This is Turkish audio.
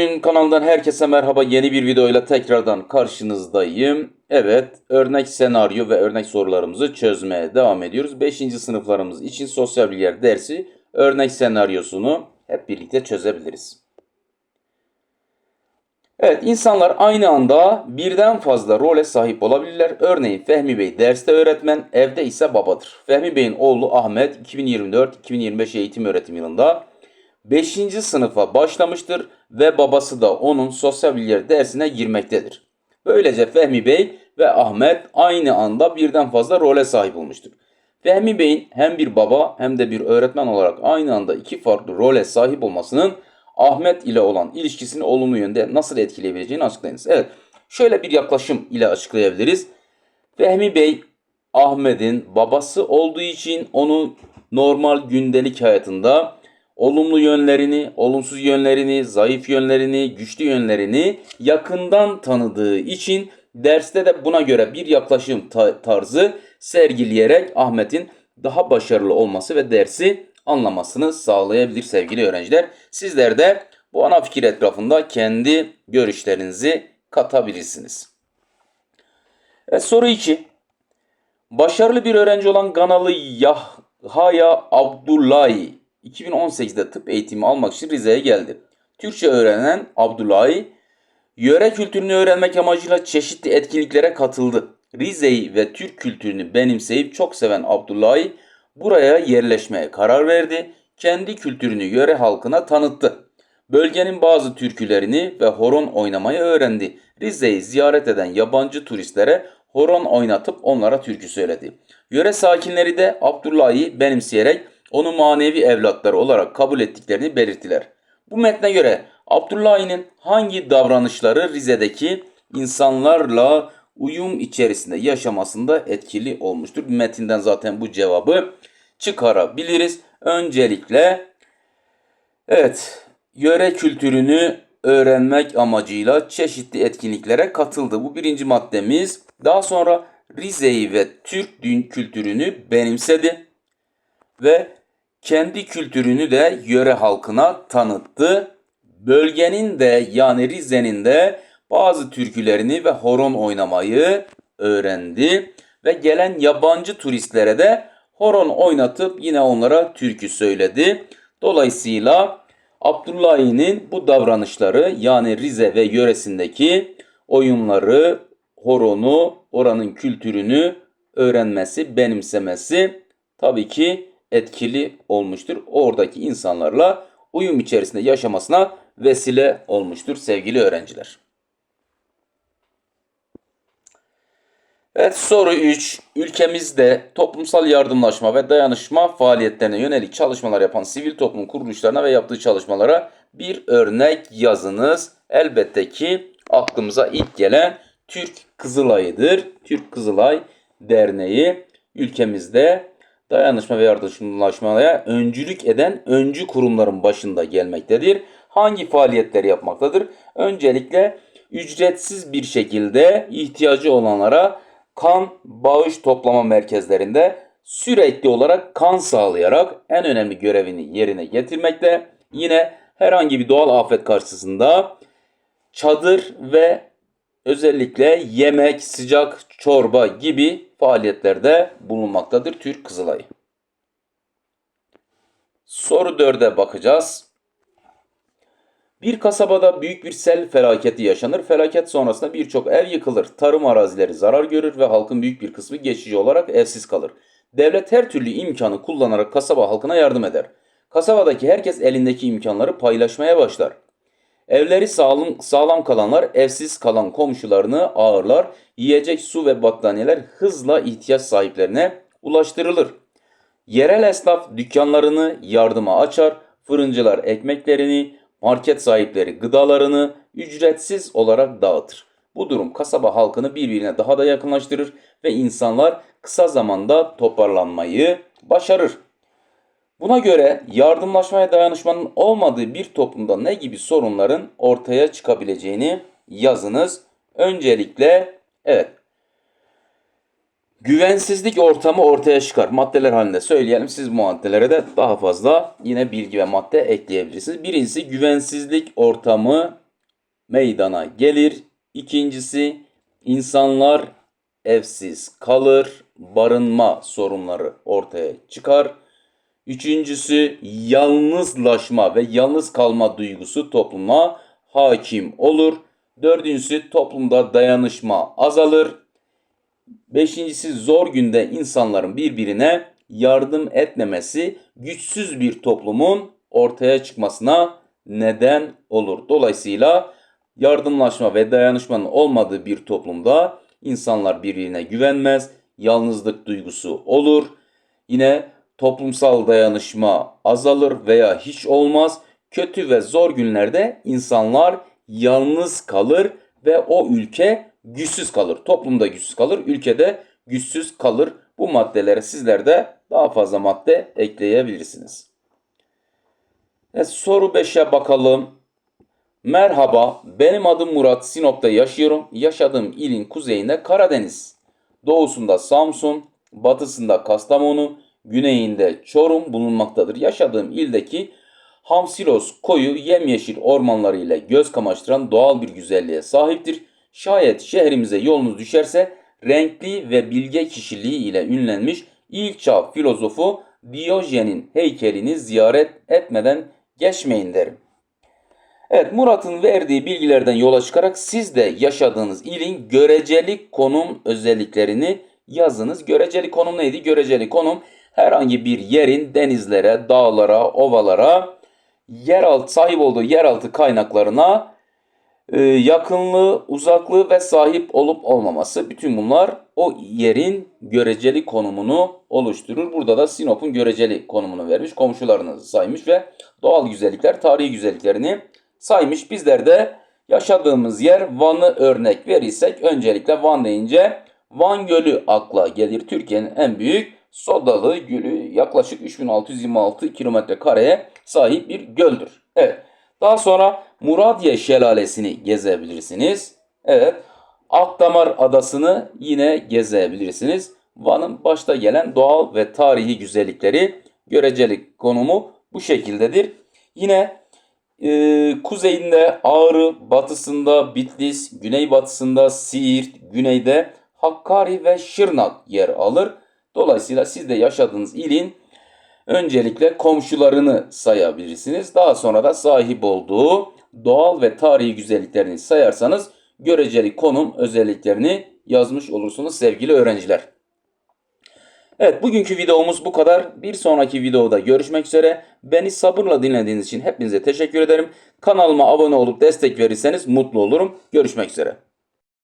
Büyünün kanalından herkese merhaba. Yeni bir videoyla tekrardan karşınızdayım. Evet, örnek senaryo ve örnek sorularımızı çözmeye devam ediyoruz. 5. sınıflarımız için sosyal bilgiler dersi örnek senaryosunu hep birlikte çözebiliriz. Evet, insanlar aynı anda birden fazla role sahip olabilirler. Örneğin Fehmi Bey derste öğretmen, evde ise babadır. Fehmi Bey'in oğlu Ahmet 2024-2025 eğitim öğretim yılında 5. sınıfa başlamıştır ve babası da onun sosyal bilgiler dersine girmektedir. Böylece Fehmi Bey ve Ahmet aynı anda birden fazla role sahip olmuştur. Fehmi Bey'in hem bir baba hem de bir öğretmen olarak aynı anda iki farklı role sahip olmasının Ahmet ile olan ilişkisini olumlu yönde nasıl etkileyebileceğini açıklayınız. Evet, şöyle bir yaklaşım ile açıklayabiliriz. Fehmi Bey Ahmet'in babası olduğu için onu normal gündelik hayatında olumlu yönlerini, olumsuz yönlerini, zayıf yönlerini, güçlü yönlerini yakından tanıdığı için derste de buna göre bir yaklaşım ta- tarzı sergileyerek Ahmet'in daha başarılı olması ve dersi anlamasını sağlayabilir sevgili öğrenciler. Sizler de bu ana fikir etrafında kendi görüşlerinizi katabilirsiniz. Evet, soru 2. Başarılı bir öğrenci olan Ganalı Yahya Abdullahi 2018'de tıp eğitimi almak için Rize'ye geldi. Türkçe öğrenen Abdullahi, yöre kültürünü öğrenmek amacıyla çeşitli etkinliklere katıldı. Rize'yi ve Türk kültürünü benimseyip çok seven Abdullahi buraya yerleşmeye karar verdi. Kendi kültürünü yöre halkına tanıttı. Bölgenin bazı türkülerini ve horon oynamayı öğrendi. Rize'yi ziyaret eden yabancı turistlere horon oynatıp onlara türkü söyledi. Yöre sakinleri de Abdullah'ı benimseyerek onu manevi evlatları olarak kabul ettiklerini belirttiler. Bu metne göre Abdullah'ın hangi davranışları Rize'deki insanlarla uyum içerisinde yaşamasında etkili olmuştur? Metinden zaten bu cevabı çıkarabiliriz. Öncelikle evet yöre kültürünü öğrenmek amacıyla çeşitli etkinliklere katıldı. Bu birinci maddemiz. Daha sonra Rize'yi ve Türk din kültürünü benimsedi ve kendi kültürünü de yöre halkına tanıttı. Bölgenin de yani Rize'nin de bazı türkülerini ve horon oynamayı öğrendi ve gelen yabancı turistlere de horon oynatıp yine onlara türkü söyledi. Dolayısıyla Abdullahi'nin bu davranışları yani Rize ve yöresindeki oyunları, horonu, oranın kültürünü öğrenmesi, benimsemesi tabii ki etkili olmuştur. Oradaki insanlarla uyum içerisinde yaşamasına vesile olmuştur sevgili öğrenciler. Evet soru 3. Ülkemizde toplumsal yardımlaşma ve dayanışma faaliyetlerine yönelik çalışmalar yapan sivil toplum kuruluşlarına ve yaptığı çalışmalara bir örnek yazınız. Elbette ki aklımıza ilk gelen Türk Kızılay'ıdır. Türk Kızılay Derneği ülkemizde dayanışma ve yardımlaşmaya öncülük eden öncü kurumların başında gelmektedir. Hangi faaliyetleri yapmaktadır? Öncelikle ücretsiz bir şekilde ihtiyacı olanlara kan bağış toplama merkezlerinde sürekli olarak kan sağlayarak en önemli görevini yerine getirmekte. Yine herhangi bir doğal afet karşısında çadır ve özellikle yemek, sıcak çorba gibi faaliyetlerde bulunmaktadır Türk Kızılayı. Soru 4'e bakacağız. Bir kasabada büyük bir sel felaketi yaşanır. Felaket sonrasında birçok ev yıkılır. Tarım arazileri zarar görür ve halkın büyük bir kısmı geçici olarak evsiz kalır. Devlet her türlü imkanı kullanarak kasaba halkına yardım eder. Kasabadaki herkes elindeki imkanları paylaşmaya başlar. Evleri sağlam, sağlam kalanlar evsiz kalan komşularını ağırlar. Yiyecek su ve battaniyeler hızla ihtiyaç sahiplerine ulaştırılır. Yerel esnaf dükkanlarını yardıma açar. Fırıncılar ekmeklerini, market sahipleri gıdalarını ücretsiz olarak dağıtır. Bu durum kasaba halkını birbirine daha da yakınlaştırır ve insanlar kısa zamanda toparlanmayı başarır. Buna göre yardımlaşmaya dayanışmanın olmadığı bir toplumda ne gibi sorunların ortaya çıkabileceğini yazınız. Öncelikle evet güvensizlik ortamı ortaya çıkar. Maddeler halinde söyleyelim. Siz bu maddelere de daha fazla yine bilgi ve madde ekleyebilirsiniz. Birincisi güvensizlik ortamı meydana gelir. İkincisi insanlar evsiz kalır, barınma sorunları ortaya çıkar. Üçüncüsü yalnızlaşma ve yalnız kalma duygusu topluma hakim olur. Dördüncüsü toplumda dayanışma azalır. Beşincisi zor günde insanların birbirine yardım etmemesi güçsüz bir toplumun ortaya çıkmasına neden olur. Dolayısıyla yardımlaşma ve dayanışmanın olmadığı bir toplumda insanlar birbirine güvenmez, yalnızlık duygusu olur. Yine toplumsal dayanışma azalır veya hiç olmaz. Kötü ve zor günlerde insanlar yalnız kalır ve o ülke güçsüz kalır. Toplumda güçsüz kalır, ülkede güçsüz kalır. Bu maddelere sizler de daha fazla madde ekleyebilirsiniz. Evet, soru 5'e bakalım. Merhaba, benim adım Murat. Sinop'ta yaşıyorum. Yaşadığım ilin kuzeyinde Karadeniz, doğusunda Samsun, batısında Kastamonu, güneyinde Çorum bulunmaktadır. Yaşadığım ildeki Hamsilos koyu yemyeşil ormanları ile göz kamaştıran doğal bir güzelliğe sahiptir. Şayet şehrimize yolunuz düşerse renkli ve bilge kişiliği ile ünlenmiş ilk çağ filozofu Diyojen'in heykelini ziyaret etmeden geçmeyin derim. Evet Murat'ın verdiği bilgilerden yola çıkarak siz de yaşadığınız ilin göreceli konum özelliklerini yazınız. Göreceli konum neydi? Göreceli konum herhangi bir yerin denizlere, dağlara, ovalara, yeraltı sahip olduğu yeraltı kaynaklarına e, yakınlığı, uzaklığı ve sahip olup olmaması bütün bunlar o yerin göreceli konumunu oluşturur. Burada da Sinop'un göreceli konumunu vermiş, komşularını saymış ve doğal güzellikler, tarihi güzelliklerini saymış. Bizler de yaşadığımız yer Van'ı örnek verirsek öncelikle Van deyince Van Gölü akla gelir. Türkiye'nin en büyük sodalı gölü yaklaşık 3626 kilometre kareye sahip bir göldür. Evet. Daha sonra Muradiye Şelalesi'ni gezebilirsiniz. Evet. Akdamar Adası'nı yine gezebilirsiniz. Van'ın başta gelen doğal ve tarihi güzellikleri göreceli konumu bu şekildedir. Yine e, kuzeyinde Ağrı, batısında Bitlis, güneybatısında Siirt, güneyde Hakkari ve Şırnak yer alır. Dolayısıyla siz de yaşadığınız ilin öncelikle komşularını sayabilirsiniz. Daha sonra da sahip olduğu doğal ve tarihi güzelliklerini sayarsanız göreceli konum özelliklerini yazmış olursunuz sevgili öğrenciler. Evet bugünkü videomuz bu kadar. Bir sonraki videoda görüşmek üzere. Beni sabırla dinlediğiniz için hepinize teşekkür ederim. Kanalıma abone olup destek verirseniz mutlu olurum. Görüşmek üzere.